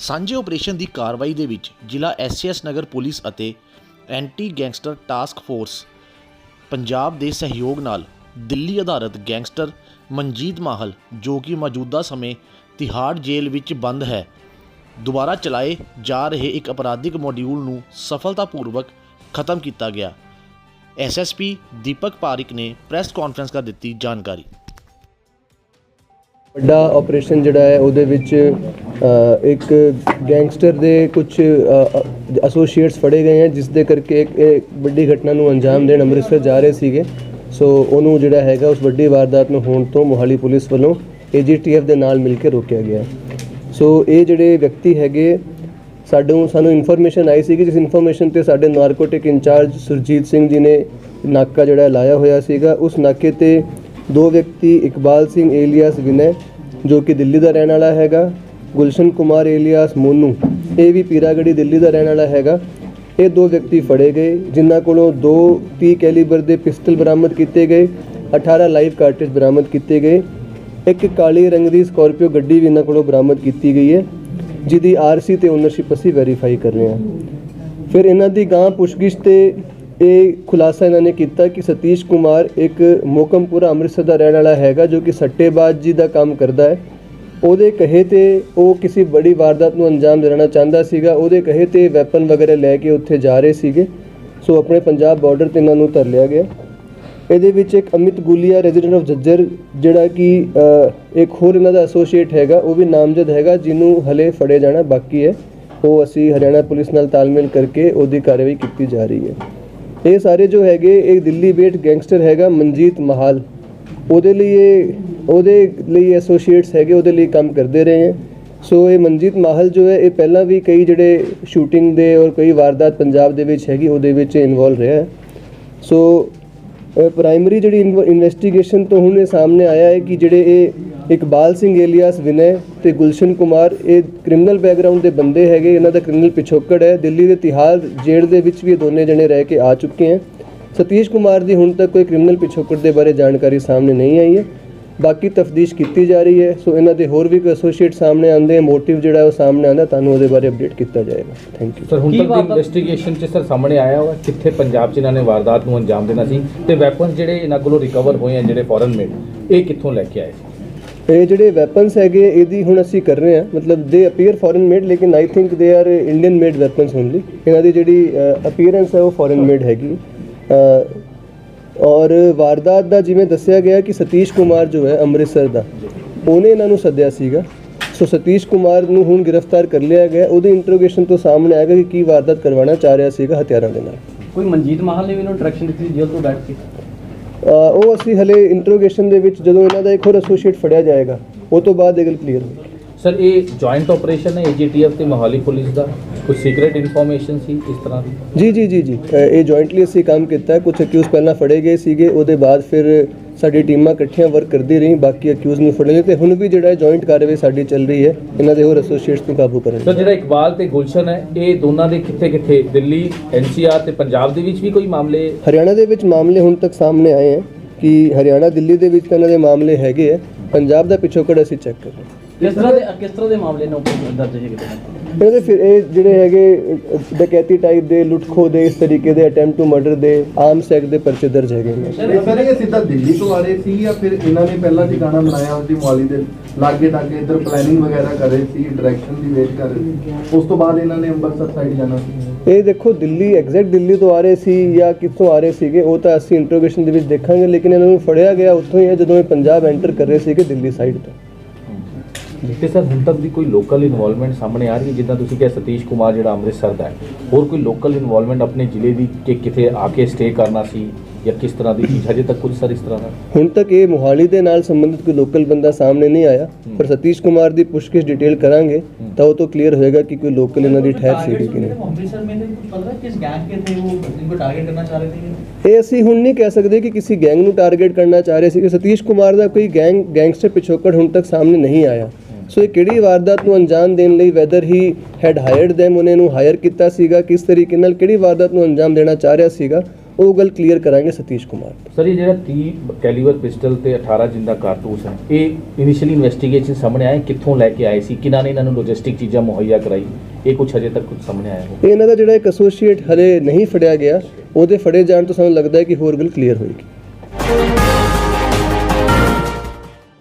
ਸਾਂਝੇ ਆਪਰੇਸ਼ਨ ਦੀ ਕਾਰਵਾਈ ਦੇ ਵਿੱਚ ਜ਼ਿਲ੍ਹਾ ਐਸਐਸ ਨਗਰ ਪੁਲਿਸ ਅਤੇ anti gangster task force Punjab ਦੇ ਸਹਿਯੋਗ ਨਾਲ ਦਿੱਲੀ ਆਧਾਰਿਤ ਗੈਂਗਸਟਰ ਮਨਜੀਤ ਮਾਹਲ, ਜੋ ਕਿ ਮੌਜੂਦਾ ਸਮੇਂ ਤਿਹਾੜ ਜੇਲ੍ਹ ਵਿੱਚ ਬੰਦ ਹੈ, ਦੁਬਾਰਾ ਚਲਾਏ ਜਾ ਰਹੇ ਇੱਕ ਅਪਰਾਧਿਕ ਮੋਡਿਊਲ ਨੂੰ ਸਫਲਤਾਪੂਰਵਕ ਖਤਮ ਕੀਤਾ ਗਿਆ। ਐਸਐਸਪੀ ਦੀਪਕ ਪਾਰਿਕ ਨੇ ਪ੍ਰੈਸ ਕਾਨਫਰੰਸ ਕਰ ਦਿੱਤੀ ਜਾਣਕਾਰੀ। ਵੱਡਾ ਆਪਰੇਸ਼ਨ ਜਿਹੜਾ ਹੈ, ਉਹਦੇ ਵਿੱਚ ਇੱਕ ਗੈਂਗਸਟਰ ਦੇ ਕੁਝ ਐਸੋਸੀਏਟਸ ਫੜੇ ਗਏ ਹਨ ਜਿਸ ਦੇ ਕਰਕੇ ਇੱਕ ਵੱਡੀ ਘਟਨਾ ਨੂੰ ਅੰਜਾਮ ਦੇਣ ਅੰਮ੍ਰਿਤਸਰ ਜਾ ਰਹੇ ਸੀਗੇ। ਸੋ ਉਹਨੂੰ ਜਿਹੜਾ ਹੈਗਾ, ਉਸ ਵੱਡੀ ਵਾਰਦਾਤ ਨੂੰ ਹੋਣ ਤੋਂ ਮੋਹਾਲੀ ਪੁਲਿਸ ਵੱਲੋਂ ਏਜੀਟੀਐਫ ਦੇ ਨਾਲ ਮਿਲ ਕੇ ਰੋਕਿਆ ਗਿਆ। ਸੋ ਇਹ ਜਿਹੜੇ ਵਿਅਕਤੀ ਹੈਗੇ ਸਾਨੂੰ ਸਾਨੂੰ ਇਨਫੋਰਮੇਸ਼ਨ ਆਈ ਸੀ ਕਿ ਜਿਸ ਇਨਫੋਰਮੇਸ਼ਨ ਤੇ ਸਾਡੇ ਨਾਰਕੋਟਿਕ ਇੰਚਾਰਜ ਸੁਰਜੀਤ ਸਿੰਘ ਜੀ ਨੇ ਨਾਕਾ ਜਿਹੜਾ ਲਾਇਆ ਹੋਇਆ ਸੀਗਾ, ਉਸ ਨਾਕੇ ਤੇ ਦੋ ਵਿਅਕਤੀ, ਇਕਬਾਲ ਸਿੰਘ ਏਲੀਆਸ ਵਿਨੈ, ਜੋ ਕਿ ਦਿੱਲੀ ਦਾ ਰਹਿਣ ਵਾਲਾ ਹੈਗਾ, ਗੁਲਸ਼ਨ ਕੁਮਾਰ ਏਲੀਆਸ ਮੋਨੂ, ਇਹ ਵੀ ਪੀਰਾਗੜੀ ਦਿੱਲੀ ਦਾ ਰਹਿਣ ਵਾਲਾ ਹੈਗਾ। ਇਹ ਦੋ ਵਿਅਕਤੀ ਫੜੇ ਗਏ, ਜਿਨ੍ਹਾਂ ਕੋਲੋਂ ਦੋ 30 ਕੈਲੀਬਰ ਦੇ ਪਿਸਟਲ ਬਰਾਮਦ ਕੀਤੇ ਗਏ 18 ਲਾਈਵ ਕਾਰਟ੍ਰਿਜ ਬਰਾਮਦ ਕੀਤੇ ਗਏ, ਇੱਕ ਕਾਲੀ ਰੰਗ ਦੀ ਸਕਾਰਪੀਓ ਗੱਡੀ ਵੀ ਇਹਨਾਂ ਕੋਲੋਂ ਬਰਾਮਦ ਕੀਤੀ ਗਈ ਹੈ, ਜਿਹਦੀ ਆਰਸੀ ਤੇ ਓਨਰਸ਼ਿਪ ਅਸੀਂ ਵੈਰੀਫਾਈ ਕਰ ਰਹੇ ਹਾਂ। ਫਿਰ ਇਹਨਾਂ ਦੀ ਗਾਂ ਪੁੱਛਗਿੱਛ ਤੇ ਇਹ ਖੁਲਾਸਾ ਇਹਨਾਂ ਨੇ ਕੀਤਾ ਕਿ ਸਤੀਸ਼ ਕੁਮਾਰ ਇੱਕ ਮੋਕਮਪੁਰਾ ਅੰਮ੍ਰਿਤਸਰ ਦਾ ਰਹਿਣ ਵਾਲਾ ਹੈਗਾ ਜੋ ਕਿ ਸੱਟੇਬਾਜ਼ ਜੀ ਦਾ ਕੰਮ ਕਰਦਾ ਹੈ। ਉਹਦੇ ਕਹੇ ਤੇ ਉਹ ਕਿਸੇ ਬੜੀ ਵਾਰਦਾਤ ਨੂੰ ਅੰਜਾਮ ਦੇਣਾ ਚਾਹੁੰਦਾ ਸੀਗਾ। ਉਹਦੇ ਕਹੇ ਤੇ ਵੈਪਨ ਵਗੈਰਾ ਲੈ ਕੇ ਉੱਥੇ ਜਾ ਰਹੇ ਸੀਗੇ। ਸੋ ਆਪਣੇ ਪੰਜਾਬ ਬਾਰਡਰ ਤੇ ਇਹਨਾਂ ਨੂੰ ਧਰ ਲਿਆ ਗਿਆ। ਇਹਦੇ ਵਿੱਚ ਇੱਕ ਅਮਿਤ ਗੁਲੀਆ ਰੈਜ਼ੀਡੈਂਟ ਆਫ ਜੱਜਰ, ਜਿਹੜਾ ਕਿ ਇੱਕ ਹੋਰ ਇਹਨਾਂ ਦਾ ਐਸੋਸੀਏਟ ਹੈਗਾ, ਉਹ ਵੀ ਨਾਮਜ਼ਦ ਹੈਗਾ, ਜਿਹਨੂੰ ਹਲੇ ਫੜੇ ਜਾਣਾ ਬਾਕੀ ਹੈ। ਉਹ ਅਸੀਂ ਹਰਿਆਣਾ ਪੁਲਿਸ ਨਾਲ ਤਾਲਮੇਲ ਕਰਕੇ ਉਹਦੀ ਕਾਰਵਾਈ ਕੀਤੀ ਜਾ ਰਹੀ ਹੈ। ਇਹ ਸਾਰੇ ਜੋ ਹੈਗੇ, ਇਹ ਦਿੱਲੀ ਬੇਟ ਗੈਂਗਸਟਰ ਹੈਗਾ ਮਨਜੀਤ ਮਹਾਲ। ਉਹਦੇ ਲਈ ਇਹ, ਉਹਦੇ ਲਈ ਐਸੋਸੀਏਟਸ ਹੈਗੇ, ਉਹਦੇ ਲਈ ਕੰਮ ਕਰਦੇ ਰਹੇ ਹੈ। ਸੋ ਇਹ ਮਨਜੀਤ ਮਾਹਲ ਜੋ ਹੈ, ਇਹ ਪਹਿਲਾਂ ਵੀ ਕਈ ਜਿਹੜੇ ਸ਼ੂਟਿੰਗ ਦੇ ਔਰ ਕਈ ਵਾਰਦਾਤ ਪੰਜਾਬ ਦੇ ਵਿੱਚ ਹੈਗੀ, ਉਹਦੇ ਵਿੱਚ ਇਨਵੋਲਵ ਰਿਹਾ ਹੈ। ਸੋ ਪ੍ਰਾਇਮਰੀ ਜਿਹੜੀ ਇਨਵੈਸਟੀਗੇਸ਼ਨ ਤੋਂ ਹੁਣ ਇਹ ਸਾਹਮਣੇ ਆਇਆ ਹੈ ਕਿ ਜਿਹੜੇ ਇਹ ਇਕਬਾਲ ਸਿੰਘ ਏਲੀਆਸ, ਵਿਨੈ ਤੇ ਗੁਲਸ਼ਨ ਕੁਮਾਰ, ਇਹ ਕ੍ਰਿਮੀਨਲ ਬੈਕਗ੍ਰਾਉਂਡ ਦੇ ਬੰਦੇ ਹੈਗੇ, ਇਹਨਾਂ ਦਾ ਕ੍ਰਿਮੀਨਲ ਪਿਛੋਕੜ ਹੈ। ਦਿੱਲੀ ਦੇ ਤਿਹਾੜ ਜੇਲ੍ਹ ਦੇ ਵਿੱਚ ਵੀ ਇਹ ਦੋਨੇ ਜਣੇ ਰਹਿ ਕੇ ਆ ਚੁੱਕੇ ਹਨ ਸਤੀਸ਼ ਕੁਮਾਰ ਦੀ ਹੁਣ ਤੱਕ ਕੋਈ ਕ੍ਰਿਮੀਨਲ ਪਿਛੋਕੜ ਦੇ ਬਾਰੇ ਜਾਣਕਾਰੀ ਸਾਹਮਣੇ ਨਹੀਂ ਆਈ ਹੈ। ਬਾਕੀ ਤਫਤੀਸ਼ ਕੀਤੀ ਜਾ ਰਹੀ ਹੈ ਸੋ ਇਹਨਾਂ ਦੇ ਹੋਰ ਵੀ ਕੋਈ ਐਸੋਸੀਏਟ ਸਾਹਮਣੇ ਆਉਂਦੇ ਆ ਮੋਟਿਵ ਜਿਹੜਾ ਉਹ ਸਾਹਮਣੇ ਆਉਂਦਾ ਤੁਹਾਨੂੰ ਉਹਦੇ ਬਾਰੇ ਅਪਡੇਟ ਕੀਤਾ ਜਾਏਗਾ। ਥੈਂਕ ਯੂ ਸਰ ਹੁਣ ਤੱਕ ਦੀ ਇਨਵੈਸਟੀਗੇਸ਼ਨ 'ਚ ਸਰ ਸਾਹਮਣੇ ਆਇਆ ਹੋਇਆ ਕਿੱਥੇ ਪੰਜਾਬ 'ਚ ਇਹਨਾਂ ਨੇ ਵਾਰਦਾਤ ਨੂੰ ਅੰਜਾਮ ਦੇਣਾ ਸੀ ਤੇ ਵੈਪਨਸ ਜਿਹੜੇ ਇਹਨਾਂ ਕੋਲੋਂ ਰਿਕਵਰ ਹੋਏ ਆ ਜਿਹੜੇ ਫੋਰਨ ਮੇਡ ਇਹ ਕਿੱਥੋਂ ਲੈ ਕੇ ਆਏ ਸੀ? ਇਹ ਜਿਹੜੇ ਵੈਪਨਸ ਹੈਗੇ ਇਹਦੀ ਹੁਣ ਅਸੀਂ ਕਰ ਰਹੇ ਹਾਂ ਮਤਲਬ ਦੇ ਅਪੀਅਰ ਫੋਰਨ ਮੇਡ ਲੇਕਿਨ I think they are Indian made weapons only ਇਹਨਾਂ ਦੀ ਜਿਹੜੀ ਅਪੀਅਰੈਂਸ ਹੈ ਉਹ ਫੋਰਨ ਮੇਡ ਹੈਗੀ। ਔਰ ਵਾਰਦਾਤ ਦਾ ਜਿਵੇਂ ਦੱਸਿਆ ਗਿਆ ਕਿ ਸਤੀਸ਼ ਕੁਮਾਰ ਜੋ ਹੈ ਅੰਮ੍ਰਿਤਸਰ ਦਾ ਉਹਨੇ ਇਹਨਾਂ ਨੂੰ ਸੱਦਿਆ ਸੀਗਾ। ਸੋ ਸਤੀਸ਼ ਕੁਮਾਰ ਨੂੰ ਹੁਣ ਗ੍ਰਿਫਤਾਰ ਕਰ ਲਿਆ ਗਿਆ। ਉਹਦੀ ਇੰਟਰੋਗੇਸ਼ਨ ਤੋਂ ਸਾਹਮਣੇ ਆਏਗਾ ਕਿ ਕੀ ਵਾਰਦਾਤ ਕਰਵਾਉਣਾ ਚਾਹ ਰਿਹਾ ਸੀਗਾ ਹਥਿਆਰਾਂ ਦੇ ਨਾਲ। ਕੋਈ ਮਨਜੀਤ ਮਾਹਲ ਨੇ ਵੀ ਇਹਨੂੰ ਡਾਇਰੈਕਸ਼ਨ ਦਿੱਤੀ ਸੀ ਜੇਲ੍ਹ ਤੋਂ ਬੈਠ ਕੇ? ਉਹ ਅਸੀਂ ਹਲੇ ਇੰਟਰੋਗੇਸ਼ਨ ਦੇ ਵਿੱਚ ਜਦੋਂ ਇਹਨਾਂ ਦਾ ਇੱਕ ਹੋਰ ਐਸੋਸੀਏਟ ਫੜਿਆ ਜਾਏਗਾ ਉਹ ਤੋਂ ਬਾਅਦ ਇਹ ਗੱਲ ਕਲੀਅਰ ਹੋਵੇਗੀ ਸਰ ਇਹ ਜੁਆਇੰਟ ਆਪਰੇਸ਼ਨ ਹੈ ਏਜੀਟੀਐਫ ਤੇ ਮੋਹਾਲੀ ਪੁਲਿਸ ਦਾ? ਕੋਈ ਸੀਕ੍ਰੀਟ ਇਨਫੋਰਮੇਸ਼ਨ ਸੀ ਇਸ ਤਰ੍ਹਾਂ ਦੀ? ਜੀ ਜੀ ਜੀ ਜੀ। ਅ, ਇਹ ਜੁਆਇੰਟਲੀ ਅਸੀਂ ਕੰਮ ਕੀਤਾ ਹੈ ਕੁਝ ਅਕਿਊਜ਼ ਪਹਿਲਾਂ ਫੜੇ ਗਏ ਸੀਗੇ ਉਹਦੇ ਬਾਅਦ ਫਿਰ ਸਾਡੀ ਟੀਮਾਂ ਇਕੱਠੀਆਂ ਵਰਕ ਕਰਦੀ ਰਹੀ ਬਾਕੀ ਅਕਿਊਜ਼ ਨੂੰ ਫੜੇ ਲਈ ਤੇ ਹੁਣ ਵੀ ਜਿਹੜਾ ਜੁਆਇੰਟ ਕਾਰਵਾਈ ਸਾਡੀ ਚੱਲ ਰਹੀ ਹੈ ਇਹਨਾਂ ਦੇ ਹੋਰ ਐਸੋਸੀਏਟਸ ਨੂੰ ਕਾਬੂ ਕਰਨ ਸਰ ਲਈ। ਜਿਹੜਾ ਇਕਬਾਲ ਤੇ ਗੁਲਸ਼ਨ ਹੈ ਇਹ ਦੋਨਾਂ ਦੇ ਕਿੱਥੇ ਕਿੱਥੇ ਦਿੱਲੀ ਐਨਸੀਆਰ ਤੇ ਪੰਜਾਬ ਦੇ ਵਿੱਚ ਵੀ ਕੋਈ ਮਾਮਲੇ? ਹਰਿਆਣਾ ਦੇ ਵਿੱਚ ਮਾਮਲੇ ਹੁਣ ਤੱਕ ਸਾਹਮਣੇ ਆਏ ਹੈ ਕਿ ਹਰਿਆਣਾ ਦਿੱਲੀ ਦੇ ਵਿੱਚ ਤਾਂ ਇਹਨਾਂ ਦੇ ਮਾਮਲੇ ਹੈਗੇ ਹੈ ਪੰਜਾਬ ਦਾ ਪਿਛੋਕੜ ਅਸੀਂ ਚੈੱਕ ਕਰ ਰਹੇ ਹਾਂ। ਕਿਸ ਤਰ੍ਹਾਂ ਦੇ ਕਿਸ ਤਰ੍ਹਾਂ ਦੇ ਮਾਮਲੇ ਨੇ ਉੱਪਰ ਦਰਜ ਹੈਗੇ ਨੇ? ਇਹਨਾਂ ਦੇ ਫਿਰ ਇਹ ਜਿਹੜੇ ਹੈਗੇ ਡਕੈਤੀ ਟਾਈਪ ਦੇ ਲੁੱਟਖੋ ਦੇ ਇਸ ਤਰੀਕੇ ਦੇ ਅਟੈਂਪਟ ਟੂ ਮਰਡਰ ਦੇ ਆਰਮ ਸੈਕ ਦੇ ਪਰਚੇ ਦਰਜ ਹੈਗੇ ਨੇ। ਸਰ ਇਹ ਸਿੱਧਾ ਦਿੱਲੀ ਤੋਂ ਆ ਰਹੇ ਸੀ ਜਾਂ ਫਿਰ ਇਹਨਾਂ ਨੇ ਪਹਿਲਾਂ ਠਿਕਾਣਾ ਬਣਾਇਆ ਹੋਇਆ ਸੀ ਮੋਹਾਲੀ ਦੇ ਲਾਗੇ ਟਾਗੇ ਇੱਧਰ ਪਲੈਨਿੰਗ ਵਗੈਰਾ ਕਰ ਰਹੇ ਸੀ ਡਾਇਰੈਕਸ਼ਨ ਦੀ ਵੇਟ ਕਰ ਰਹੇ ਸੀ? ਉਸ ਤੋਂ ਬਾਅਦ ਇਹਨਾਂ ਨੇ ਅੰਮ੍ਰਿਤਸਰ ਸਾਈਡ ਜਾਣਾ ਸੀ। ਇਹ ਦੇਖੋ ਦਿੱਲੀ ਐਗਜ਼ੈਕਟ ਦਿੱਲੀ ਤੋਂ ਆ ਰਹੇ ਸੀ ਜਾਂ ਕਿੱਥੋਂ ਆ ਰਹੇ ਸੀਗੇ ਉਹ ਤਾਂ ਅਸੀਂ ਇੰਟਰੋਗੇਸ਼ਨ ਦੇ ਵਿੱਚ ਦੇਖਾਂਗੇ ਲੇਕਿਨ ਇਹਨਾਂ ਨੂੰ ਫੜਿਆ ਗਿਆ ਉੱਥੋਂ ਹੀ ਹੈ ਜਦੋਂ ਇਹ ਪੰਜਾਬ ਐਂਟਰ ਕਰ ਰਹੇ ਸੀਗੇ ਦਿੱਲੀ ਸਾਈਡ ਤੋਂ। ਤੇ ਸਰ ਹੁਣ ਤੱਕ ਦੀ ਕੋਈ ਲੋਕਲ ਇਨਵੋਲਵਮੈਂਟ ਸਾਹਮਣੇ ਆ ਰਹੀ ਹੈ? ਜਿੱਦਾਂ ਤੁਸੀਂ ਕਿਹਾ, ਸਤੀਸ਼ ਕੁਮਾਰ ਜਿਹੜਾ ਅੰਮ੍ਰਿਤਸਰ ਦਾ ਹੈ। ਹੋਰ ਕੋਈ ਲੋਕਲ ਇਨਵੋਲਵਮੈਂਟ ਆਪਣੇ ਜ਼ਿਲ੍ਹੇ ਦੀ ਕਿ ਕਿਤੇ ਆ ਕੇ ਸਟੇ ਕਰਨਾ ਸੀ? ਜਾਂ ਕਿਸ ਤਰ੍ਹਾਂ ਦੀ ਚੀਜ਼? ਹਜੇ ਤੱਕ ਕੁਝ ਸਰ ਇਸ ਤਰ੍ਹਾਂ ਦਾ? ਹੁਣ ਤੱਕ ਇਹ ਮੋਹਾਲੀ ਦੇ ਨਾਲ ਸੰਬੰਧਿਤ ਕੋਈ ਲੋਕਲ ਬੰਦਾ ਸਾਹਮਣੇ ਨਹੀਂ ਆਇਆ ਪਰ ਸਤੀਸ਼ ਕੁਮਾਰ ਦੀ ਪੁੱਛਗਿੱਛ ਡਿਟੇਲ ਕਰਾਂਗੇ ਤਾਂ ਉਹ ਤੋਂ ਕਲੀਅਰ ਹੋਏਗਾ ਕਿ ਕੋਈ ਲੋਕਲ ਇਹਨਾਂ ਦੀ ਠਹਿਰ ਸੀ ਕਿ ਨਹੀਂ। ਅੰਮ੍ਰਿਤਸਰ ਮੇਂ ਕੁਝ ਪਤਾ ਕਿਸ ਗੈਂਗ ਕੇ ਥੇ ਉਹ ਇਨਕੋ ਟਾਰਗੇਟ ਕਰਨਾ ਚਾਹ ਰਹੇ ਥੇ ਇਹ ਅਸੀਂ ਹੁਣ ਨਹੀਂ ਕਹਿ ਸਕਦੇ ਕਿ ਕਿਸੇ ਗੈਂਗ ਨੂੰ ਟਾਰਗੇਟ ਕਰਨਾ ਚਾਹ ਰਹੇ ਸੀ ਕਿ ਸਤੀਸ਼ ਕੁਮਾਰ ਦਾ ਕੋਈ ਗੈਂਗ ਗੈਂਗਸਟਰ ਪਿਛੋਕੜ ਹੁਣ ਤੱਕ ਸਾਹਮਣੇ ਨਹੀਂ ਆਇਆ। ਸੋ ਇਹ ਕਿਹੜੀ ਵਾਰਦਾਤ ਨੂੰ ਅੰਜਾਮ ਦੇਣ ਲਈ whether he had hired them ਉਹਨੇ ਨੂੰ ਹਾਇਰ ਕੀਤਾ ਸੀਗਾ ਕਿਸ ਤਰੀਕੇ ਨਾਲ ਕਿਹੜੀ ਵਾਰਦਾਤ ਨੂੰ ਅੰਜਾਮ ਦੇਣਾ ਚਾਹ ਰਿਹਾ ਸੀਗਾ ਉਹ ਗੱਲ ਕਲੀਅਰ ਕਰਾਂਗੇ ਸਤੀਸ਼ ਕੁਮਾਰ। ਸਰ ਇਹ ਜਿਹੜਾ 30 ਕੈਲੀਬਰ ਪਿਸਟਲ ਤੇ 18 ਜਿੰਦਾ ਕਾਰਤੂਸ ਹੈ ਇਹ ਇਨੀਸ਼ੀਅਲੀ ਇਨਵੈਸਟੀਗੇਸ਼ਨ ਸਾਹਮਣੇ ਆਏ ਕਿੱਥੋਂ ਲੈ ਕੇ ਆਏ ਸੀ? ਕਿਹਨਾਂ ਨੇ ਇਹਨਾਂ ਨੂੰ ਲੌਜਿਸਟਿਕ ਚੀਜ਼ਾਂ ਮੁਹੱਈਆ ਕਰਾਈ? ਇਹ ਕੁਝ ਹਜੇ ਤੱਕ ਕੁਝ ਸਾਹਮਣੇ ਆਇਆ ਹੋ ਇਹਨਾਂ ਦਾ ਜਿਹੜਾ ਇੱਕ ਐਸੋਸੀਏਟ ਹਲੇ ਨਹੀਂ ਫੜਿਆ ਗਿਆ ਉਹਦੇ ਫੜੇ ਜਾਣ ਤੋਂ ਸਾਨੂੰ ਲੱਗਦਾ ਹੈ ਕਿ ਹੋਰ ਗੱਲ ਕਲੀਅਰ ਹੋਏਗੀ।